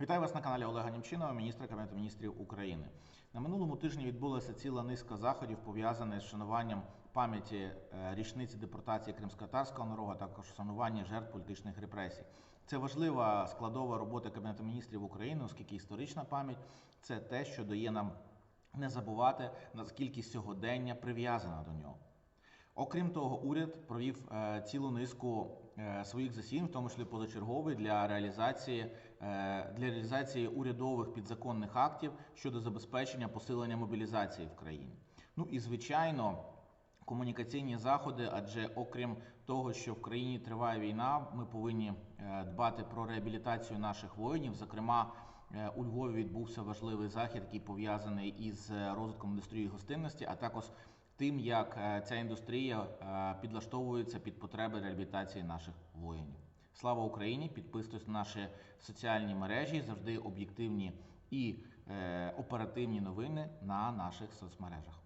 Вітаю вас на каналі Олега Німчинова, міністра Кабінету міністрів України. На минулому тижні відбулася ціла низка заходів, пов'язаних з шануванням пам'яті е, річниці депортації кримськотарського народу, також шанування жертв політичних репресій. Це важлива складова робота Кабінету міністрів України, оскільки історична пам'ять це те, що дає нам не забувати, наскільки сьогодення прив'язано до нього. Окрім того, уряд провів е, цілу низку е, своїх засідань, в тому числі позачерговий, для реалізації е, для реалізації урядових підзаконних актів щодо забезпечення посилення мобілізації в країні. Ну і звичайно. Комунікаційні заходи, адже окрім того, що в країні триває війна, ми повинні дбати про реабілітацію наших воїнів. Зокрема, у Львові відбувся важливий захід, який пов'язаний із розвитком індустрії гостинності, а також тим, як е, ця індустрія е, підлаштовується під потреби реабілітації наших воїнів. Слава Україні! Підписуйтесь на наші соціальні мережі, завжди об'єктивні і е, оперативні новини на наших соцмережах.